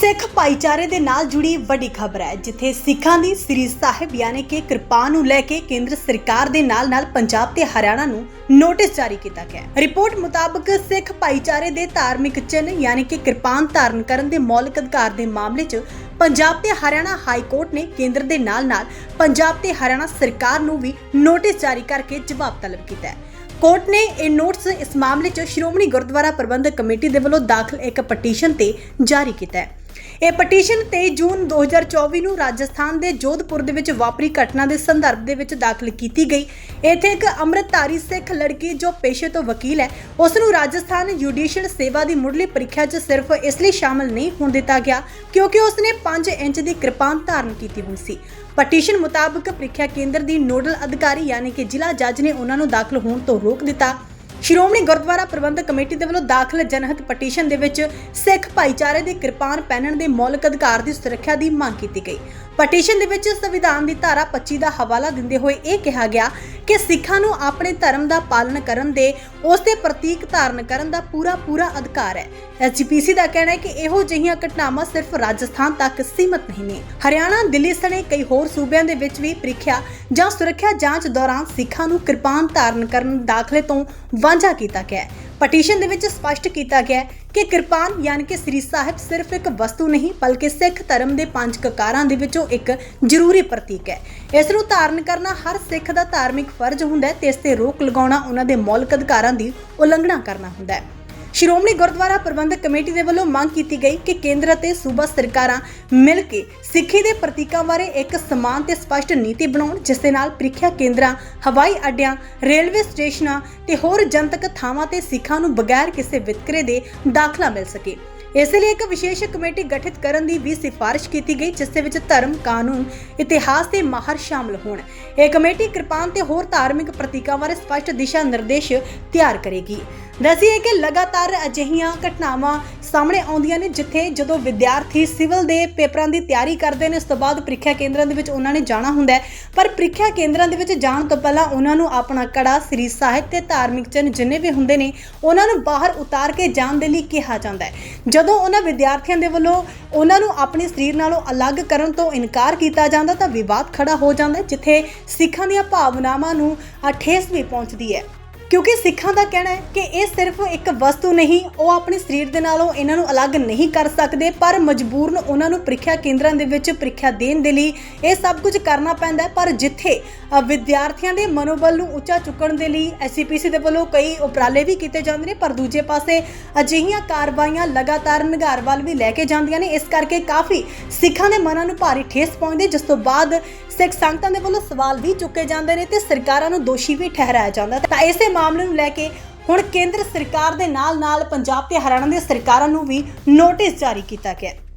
ਸਿੱਖ ਭਾਈਚਾਰੇ ਦੇ ਨਾਲ ਜੁੜੀ ਵੱਡੀ ਖਬਰ ਹੈ, ਜਿੱਥੇ ਸਿੱਖਾਂ ਦੀ ਸ੍ਰੀ ਸਾਹਿਬ ਯਾਨੀ ਕਿ ਕਿਰਪਾ ਨੂੰ ਲੈ ਕੇ ਕੇਂਦਰ ਸਰਕਾਰ ਦੇ ਨਾਲ-ਨਾਲ ਪੰਜਾਬ ਤੇ ਹਰਿਆਣਾ ਨੂੰ ਨੋਟਿਸ ਜਾਰੀ ਕੀਤਾ ਗਿਆ ਹੈ। ਰਿਪੋਰਟ ਮੁਤਾਬਕ ਸਿੱਖ ਭਾਈਚਾਰੇ ਦੇ ਧਾਰਮਿਕ ਚਿੰਨ੍ਹ ਯਾਨੀ ਕਿ ਕਿਰਪਾਨ ਧਾਰਨ ਕਰਨ ਦੇ ਮੌਲਿਕ ਅਧਿਕਾਰ ਦੇ ਮਾਮਲੇ 'ਚ ਪੰਜਾਬ ਤੇ ਹਰਿਆਣਾ ਹਾਈ ਕੋਰਟ ਨੇ ਕੇਂਦਰ ਦੇ ਨਾਲ-ਨਾਲ ਪੰਜਾਬ ਤੇ ਹਰਿਆਣਾ ਸਰਕਾਰ ਨੂੰ ਵੀ ਨੋਟਿਸ ਜਾਰੀ ਕਰਕੇ ਜਵਾਬ ਤਲਬ ਕੀਤਾ ਹੈ। ਕੋਰਟ ਨੇ ਇਹ ਨੋਟਿਸ ਇਸ ਮਾਮਲੇ 'ਚ ਸ਼੍ਰੋਮਣੀ ਗੁਰਦੁਆਰਾ ਪ੍ਰਬੰਧਕ ਕਮੇਟੀ ਦੇ ਵੱਲੋਂ ਦਾਖਲ ਇੱਕ ਪਟੀਸ਼ਨ ਤੇ ਜਾਰੀ ਕੀਤਾ ਹੈ। ਇਹ ਪਟੀਸ਼ਨ 23 ਜੂਨ 2024 ਨੂੰ ਰਾਜਸਥਾਨ ਦੇ ਜੋਧਪੁਰ ਦੇ ਵਿੱਚ ਵਾਪਰੀ ਘਟਨਾ ਦੇ ਸੰਦਰਭ ਦੇ ਵਿੱਚ ਦਾਖਲ ਕੀਤੀ ਗਈ। ਇੱਥੇ ਇੱਕ ਅੰਮ੍ਰਿਤਧਾਰੀ ਸਿੱਖ ਲੜਕੀ ਜੋ ਪੇਸ਼ੇ ਤੋਂ ਵਕੀਲ ਹੈ, ਉਸ ਨੂੰ ਰਾਜਸਥਾਨ ਜੁਡੀਸ਼ੀਅਲ ਸੇਵਾ ਦੀ ਮੁੱਢਲੀ ਪ੍ਰੀਖਿਆ 'ਚ ਸਿਰਫ ਇਸ ਲਈ ਸ਼ਾਮਲ ਨਹੀਂ ਹੋਣ ਦਿੱਤਾ ਗਿਆ ਕਿਉਂਕਿ ਉਸ ਨੇ 5 ਇੰਚ ਦੀ ਕਿਰਪਾਨ ਧਾਰਨ ਕੀਤੀ ਹੋਈ ਸੀ। ਪਟੀਸ਼ਨ ਮੁਤਾਬਕ ਪ੍ਰੀਖਿਆ ਕੇਂਦਰ ਦੀ ਨੋਡਲ ਅਧਿਕਾਰੀ ਯਾਨੀ ਕਿ ਜ਼ਿਲ੍ਹਾ ਜੱਜ ਨੇ ਉਹਨਾਂ ਨੂੰ ਦਾਖਲ ਹੋਣ ਤੋਂ ਰੋਕ ਦਿੱਤਾ। ਸ਼੍ਰੋਮਣੀ ਗੁਰਦੁਆਰਾ ਪ੍ਰਬੰਧਕ ਕਮੇਟੀ ਦੇ ਵੱਲੋਂ ਦਾਖਲ ਜਨਹਿਤ ਪਟੀਸ਼ਨ ਦੇ ਵਿੱਚ ਸਿੱਖ ਭਾਈਚਾਰੇ ਦੇ ਕਿਰਪਾਨ ਪਹਿਨਣ ਦੇ ਮੌਲਿਕ ਅਧਿਕਾਰ ਦੀ ਸੁਰੱਖਿਆ ਦੀ ਮੰਗ ਕੀਤੀ ਗਈ। ਪਟੀਸ਼ਨ ਦੇ ਵਿੱਚ ਸੰਵਿਧਾਨ ਦੀ ਧਾਰਾ 25 ਦਾ ਹਵਾਲਾ ਦਿੰਦੇ ਹੋਏ ਇਹ ਕਿਹਾ ਗਿਆ ਕਿ ਸਿੱਖਾਂ ਨੂੰ ਆਪਣੇ ਧਰਮ ਦਾ ਪਾਲਣ ਕਰਨ ਦੇ, ਉਸ ਦੇ ਪ੍ਰਤੀਕ ਧਾਰਨ ਕਰਨ ਦਾ ਪੂਰਾ ਪੂਰਾ ਅਧਿਕਾਰ ਹੈ। ਐਸਜੀਪੀਸੀ ਦਾ ਕਹਿਣਾ ਹੈ ਕਿ ਇਹੋ ਜਿਹੀਆਂ ਘਟਨਾਵਾਂ ਸਿਰਫ ਰਾਜਸਥਾਨ ਤੱਕ ਸੀਮਤ ਨਹੀਂ ਨੇ। ਹਰਿਆਣਾ, ਦਿੱਲੀ ਸਣੇ ਕਈ ਹੋਰ ਸੂਬਿਆਂ ਦੇ ਵਿੱਚ ਵੀ ਪ੍ਰੀਖਿਆ ਜਾਂ ਸੁਰੱਖਿਆ ਜਾਂਚ ਦੌਰਾਨ ਸਿੱਖਾਂ ਨੂੰ ਕਿਰਪਾਨ ਧਾਰਨ ਕਰਨ ਦਾਖਲੇ ਤੋਂ ਵਾਂਝਾ ਕੀਤਾ ਗਿਆ ਹੈ। ਪਟੀਸ਼ਨ ਦੇ ਵਿੱਚ ਸਪਸ਼ਟ ਕੀਤਾ ਗਿਆ ਹੈ ਕਿ ਕਿਰਪਾਨ ਯਾਨੀ ਕਿ ਸ੍ਰੀ ਸਾਹਿਬ ਸਿਰਫ ਇੱਕ ਵਸਤੂ ਨਹੀਂ, ਬਲਕਿ ਸਿੱਖ ਧਰਮ ਦੇ ਪੰਜ ਕਕਾਰਾਂ ਦੇ ਵਿੱਚੋਂ ਇੱਕ ਜ਼ਰੂਰੀ ਪ੍ਰਤੀਕ ਹੈ। ਇਸ ਨੂੰ ਧਾਰਨ ਕਰਨਾ ਹਰ ਸਿੱਖ ਦਾ ਧਾਰਮਿਕ ਫਰਜ਼ ਹੁੰਦਾ ਹੈ ਤੇ ਇਸ ਤੇ ਰੋਕ ਲਗਾਉਣਾ ਉਹਨਾਂ ਦੇ ਮੌਲਿਕ ਅਧਿਕਾਰਾਂ ਦੀ ਉਲੰਘਣਾ ਕਰਨਾ ਹੁੰਦਾ ਹੈ। ਸ਼੍ਰੋਮਣੀ ਗੁਰਦੁਆਰਾ ਪ੍ਰਬੰਧਕ ਕਮੇਟੀ ਦੇ ਵੱਲੋਂ ਮੰਗ ਕੀਤੀ ਗਈ ਕਿ ਕੇਂਦਰ ਅਤੇ ਸੂਬਾ ਸਰਕਾਰਾਂ ਮਿਲ ਕੇ ਸਿੱਖੀ ਦੇ ਪ੍ਰਤੀਕਾਂ ਬਾਰੇ ਇੱਕ ਸਮਾਨ ਤੇ ਸਪਸ਼ਟ ਨੀਤੀ ਬਣਾਉਣ, ਜਿਸ ਦੇ ਨਾਲ ਪ੍ਰੀਖਿਆ ਕੇਂਦਰਾਂ, ਹਵਾਈ ਅੱਡਿਆਂ, ਰੇਲਵੇ ਸਟੇਸ਼ਨਾਂ ਤੇ ਹੋਰ ਜਨਤਕ ਥਾਵਾਂ ਤੇ ਸਿੱਖਾਂ ਨੂੰ ਬਗੈਰ ਕਿਸੇ ਵਿਤਕਰੇ ਦੇ ਦਾਖਲਾ ਮਿਲ ਸਕੇ। ਇਸ ਲਈ ਇੱਕ ਵਿਸ਼ੇਸ਼ ਕਮੇਟੀ ਗਠਿਤ ਕਰਨ ਦੀ ਵੀ ਸਿਫਾਰਿਸ਼ ਕੀਤੀ ਗਈ, ਜਿਸ ਦੇ ਵਿੱਚ ਧਰਮ, ਕਾਨੂੰਨ, ਇਤਿਹਾਸ ਦੇ ਮਾਹਰ ਸ਼ਾਮਲ ਹੋਣ। ਇਹ ਕਮੇਟੀ ਕਿਰਪਾਨ ਤੇ ਹੋਰ ਧਾਰਮਿਕ ਪ੍ਰਤੀਕਾਂ ਬਾਰੇ ਸਪਸ਼ਟ ਦਿਸ਼ਾ ਨਿਰਦੇਸ਼ ਤਿਆਰ ਕਰੇਗੀ। ਦੱਸੀਏ ਕਿ ਲਗਾਤਾਰ ਅਜਿਹੀਆਂ ਘਟਨਾਵਾਂ ਸਾਹਮਣੇ ਆਉਂਦੀਆਂ ਨੇ ਜਿੱਥੇ ਜਦੋਂ ਵਿਦਿਆਰਥੀ ਸਿਵਲ ਦੇ ਪੇਪਰਾਂ ਦੀ ਤਿਆਰੀ ਕਰਦੇ ਨੇ ਉਸ ਤੋਂ ਬਾਅਦ ਪ੍ਰੀਖਿਆ ਕੇਂਦਰਾਂ ਦੇ ਵਿੱਚ ਉਹਨਾਂ ਨੇ ਜਾਣਾ ਹੁੰਦਾ ਹੈ। ਪਰ ਪ੍ਰੀਖਿਆ ਕੇਂਦਰਾਂ ਦੇ ਵਿੱਚ ਜਾਣ ਤੋਂ ਪਹਿਲਾਂ ਉਹਨਾਂ ਨੂੰ ਆਪਣਾ ਕੜਾ ਸ੍ਰੀ ਸਾਹਿਤ ਤੇ ਧਾਰਮਿਕ ਚਿੰਨ੍ਹ ਜਿੰਨੇ ਵੀ ਹੁੰਦੇ ਨੇ ਉਹਨਾਂ ਨੂੰ ਬਾਹਰ ਉਤਾਰ ਕੇ ਜਾਣ ਦੇ ਲਈ ਕਿਹਾ ਜਾਂਦਾ ਹੈ। ਜਦੋਂ ਉਹਨਾਂ ਵਿਦਿਆਰਥੀਆਂ ਦੇ ਵੱਲੋਂ ਉਹਨਾਂ ਨੂੰ ਆਪਣੇ ਸਰੀਰ ਨਾਲੋਂ ਅਲੱਗ ਕਰਨ ਤੋਂ ਇਨਕਾਰ ਕੀਤਾ ਜਾਂਦਾ ਤਾਂ ਵਿਵਾਦ ਖੜਾ ਹੋ ਜਾਂਦਾ ਜਿੱਥੇ ਸਿੱਖਾਂ ਦੀਆਂ ਭਾਵਨਾਵਾਂ ਨੂੰ ਅ, ਠੇਸ ਵੀ ਪਹੁੰਚਦੀ ਹੈ। ਕਿਉਂਕਿ ਸਿੱਖਾਂ ਦਾ ਕਹਿਣਾ ਹੈ ਕਿ ਇਹ ਸਿਰਫ ਇੱਕ ਵਸਤੂ ਨਹੀਂ, ਉਹ ਆਪਣੇ ਸਰੀਰ ਦੇ ਨਾਲੋਂ ਇਹਨਾਂ ਨੂੰ ਅਲੱਗ ਨਹੀਂ ਕਰ ਸਕਦੇ, ਪਰ ਮਜਬੂਰਨ ਉਹਨਾਂ ਨੂੰ ਪ੍ਰੀਖਿਆ ਕੇਂਦਰਾਂ ਦੇ ਵਿੱਚ ਪ੍ਰੀਖਿਆ ਦੇਣ ਦੇ ਲਈ ਇਹ ਸਭ ਕੁਝ ਕਰਨਾ ਪੈਂਦਾ ਹੈ। ਪਰ ਜਿੱਥੇ ਵਿਦਿਆਰਥੀਆਂ ਦੇ ਮਨੋਬਲ ਨੂੰ ਉੱਚਾ ਚੁੱਕਣ ਦੇ ਲਈ ਐਸਸੀਪੀਸੀ ਦੇ ਵੱਲੋਂ ਕਈ ਉਪਰਾਲੇ ਵੀ ਕੀਤੇ ਜਾਂਦੇ ਨੇ, ਪਰ ਦੂਜੇ ਪਾਸੇ ਅਜਿਹੀਆਂ ਕਾਰਵਾਈਆਂ ਲਗਾਤਾਰ ਨਿਗਾਰ ਵੱਲ ਵੀ ਲੈ ਕੇ ਜਾਂਦੀਆਂ ਨੇ। ਇਸ ਕਰਕੇ ਕਾਫੀ ਸਿੱਖਾਂ ਦੇ ਮਨਾਂ ਨੂੰ ਭਾਰੀ ਠੇਸ ਪਹੁੰਚਦੀ ਜਿਸ ਤੋਂ ਬਾਅਦ ਸਿੱਖ ਸੰਗਤਾਂ ਦੇ ਵੱਲੋਂ ਸਵਾਲ ਵੀ ਚੁੱਕੇ ਜਾਂਦੇ ਨੇ ਤੇ ਸਰਕਾਰਾਂ ਨੂੰ ਦੋਸ਼ੀ ਵੀ ਠਹਿਰਾਇਆ ਜਾਂਦਾ ਤਾਂ ਇਸੇ ਮਾਮਲੇ ਨੂੰ ਲੈ ਕੇ ਹੁਣ ਕੇਂਦਰ ਸਰਕਾਰ ਦੇ ਨਾਲ-ਨਾਲ ਪੰਜਾਬ ਤੇ ਹਰਿਆਣਾ ਦੀਆਂ ਸਰਕਾਰਾਂ ਨੂੰ ਵੀ ਨੋਟਿਸ ਜਾਰੀ ਕੀਤਾ ਗਿਆ ਹੈ।